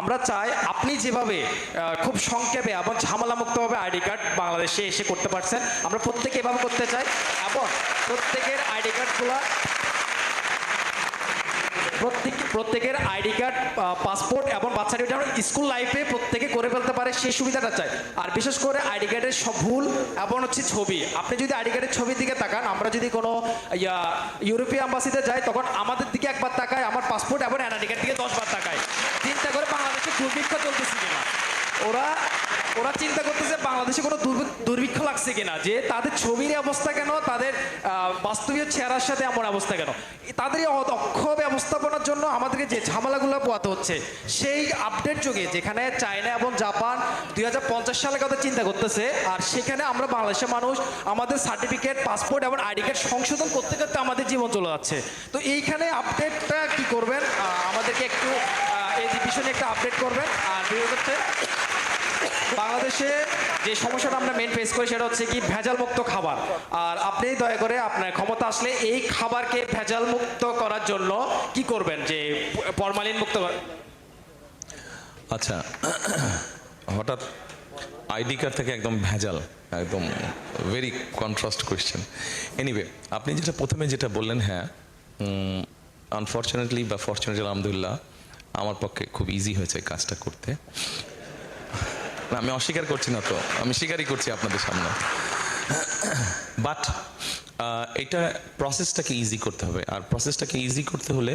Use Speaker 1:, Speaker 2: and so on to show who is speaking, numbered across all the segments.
Speaker 1: আমরা চাই আপনি যেভাবে খুব সংক্ষেপে এবং ঝামেলামুক্তভাবে আইডি কার্ড বাংলাদেশে এসে করতে পারছেন, আমরা প্রত্যেকে এভাবে করতে চাই এবং প্রত্যেকের আইডি কার্ডগুলো, প্রত্যেক, প্রত্যেকের আইডি কার্ড পাসপোর্ট এবং যেটা আমরা স্কুল লাইফে প্রত্যেকে করে ফেলতে পারে, সেই সুবিধাটা চাই। আর বিশেষ করে আইডি কার্ডের সব ভুল এবং হচ্ছে ছবি। আপনি যদি আইডি কার্ডের ছবির দিকে তাকান, আমরা যদি কোনো, ইয়া, ইউরোপীয় অ্যাম্বাসিতে যাই, তখন আমাদের দিকে একবার তাকায়, আমার পাসপোর্ট এবং এনআইডি কার্ড দিকে দশবার তাকায়। দুর্ভিক্ষ চলতেছে কিনা? ওরা ওরা চিন্তা করতেছে বাংলাদেশে কোনো দুর্ভি- দুর্ভিক্ষ লাগছে কিনা? যে তাদের ছবির অবস্থা কেন? তাদের বাস্তবীয় চেহারার সাথে এমন অবস্থা কেন? তাদের অদক্ষ ব্যবস্থাপনার জন্য আমাদেরকে যে ঝামেলাগুলো পোয়াতে হচ্ছে, সেই আপডেট যুগে, যেখানে চায়না এবং জাপান দুই হাজার পঞ্চাশ সালের কথা চিন্তা করতেছে, আর সেখানে আমরা বাংলাদেশের মানুষ, আমাদের সার্টিফিকেট পাসপোর্ট এবং আইডি কার্ড সংশোধন করতে করতে আমাদের জীবন চলে যাচ্ছে। তো এইখানে আপডেটটা কি করবেন? আমাদেরকে একটু এই একটা আপডেট করবেন। আর দ্বিতীয়ত হচ্ছে বাংলাদেশে যে সমস্যাটা আমরা মেন ফেস করি, সেটা হচ্ছে কি ভেজাল মুক্ত খাবার। আর আপনি দয়া করে আপনার ক্ষমতা আসলে এই খাবারকে ভেজাল মুক্ত করার জন্য কি করবেন? যে ফরমালিন মুক্ত
Speaker 2: আচ্ছা হঠাৎ আইডি কার্ড থেকে একদম ভেজাল, একদম ভেরি কন্ট্রাস্ট কোয়েশ্চেন এনিওয়ে আপনি যেটা প্রথমে যেটা বললেন হ্যাঁ আনফর্চুনেটলি বা ফর্চুনেটলি আলহামদুলিল্লাহ আমার পক্ষে খুব ইজি হয়েছে কাজটা করতে। না, আমি অস্বীকার করছি না তো আমি স্বীকারই করছি আপনাদের সামনে। বাট এটা প্রসেসটাকে ইজি করতে হবে। আর প্রসেসটাকে ইজি করতে হলে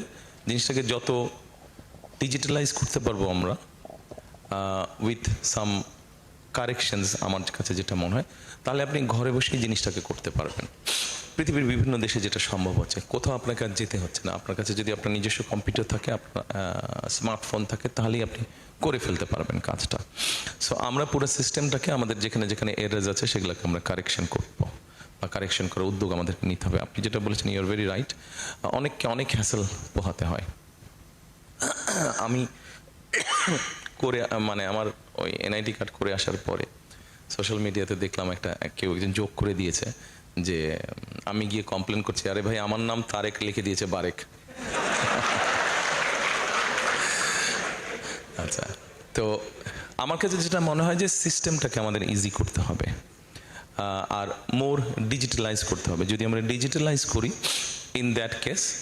Speaker 2: জিনিসটাকে যত ডিজিটালাইজ করতে পারব আমরা উইথ সাম কারেকশনস আমার কাছে যেটা মনে হয় তাহলে আপনি ঘরে বসেই জিনিসটাকে করতে পারবেন। পৃথিবীর বিভিন্ন দেশে যেটা সম্ভব হচ্ছে, কোথাও আপনাকে আর যেতে হচ্ছে না। আপনার কাছে যদি আপনার নিজস্ব কম্পিউটার থাকে, আপনার স্মার্টফোন থাকে, তাহলেই আপনি করে ফেলতে পারবেন কাজটা। সো আমরা পুরো সিস্টেমটাকে আমাদের যেখানে যেখানে এরাজ আছে, সেগুলোকে আমরা কারেকশন করব বা কারেকশন করার উদ্যোগ আমাদেরকে নিতে হবে। আপনি যেটা বলেছেন ইউর ভেরি রাইট অনেককে অনেক হ্যাসেল পোহাতে হয়। আমি করে মানে আমার ওই এনআইডি কার্ড করে আসার পরে সোশ্যাল মিডিয়াতে দেখলাম একটা, কেউ একজন যোগ করে দিয়েছে। যে, আমি গিয়ে কমপ্লেন করছি, আরে ভাই, আমার নাম তারেক লিখে দিয়েছে বারেক। আচ্ছা তো আমার কাছে যেটা মনে হয় যে সিস্টেমটাকে আমাদের ইজি করতে হবে। আর মোর ডিজিটালাইজ করতে হবে। যদি আমরা ডিজিটালাইজ করি ইন দ্যাট কেস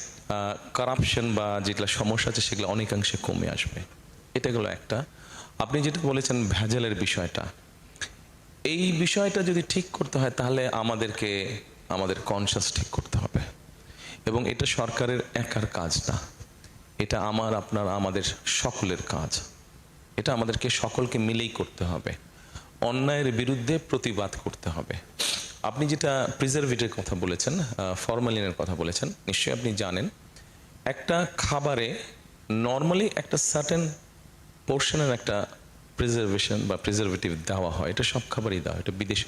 Speaker 2: কারাপশন বা যেগুলো সমস্যা আছে, সেগুলো অনেকাংশে কমে আসবে। এটা গেলো একটা। আপনি যেটা বলেছেন ভেজালের বিষয়টা এই বিষয়টা যদি ঠিক করতে হয়, তাহলে আমাদেরকে, আমাদের কনসাস ঠিক করতে হবে। এবং এটা সরকারের একার কাজ না। এটা আমার, আপনার, আমাদের সকলের কাজ। এটা আমাদেরকে সকলকে মিলেই করতে হবে। অন্যায়ের বিরুদ্ধে প্রতিবাদ করতে হবে। আপনি যেটা প্রিজারভেটিভের কথা বলেছেন ফরমালিনের কথা বলেছেন, নিশ্চয়ই আপনি জানেন, একটা খাবারে নর্মালি একটা সার্টেন পোর্শনের একটা প্রিজার্ভেশন বা প্রিজারভেটিভ দেওয়া হয় এটা সব খাবারই দেওয়া হয় এটা বিদেশে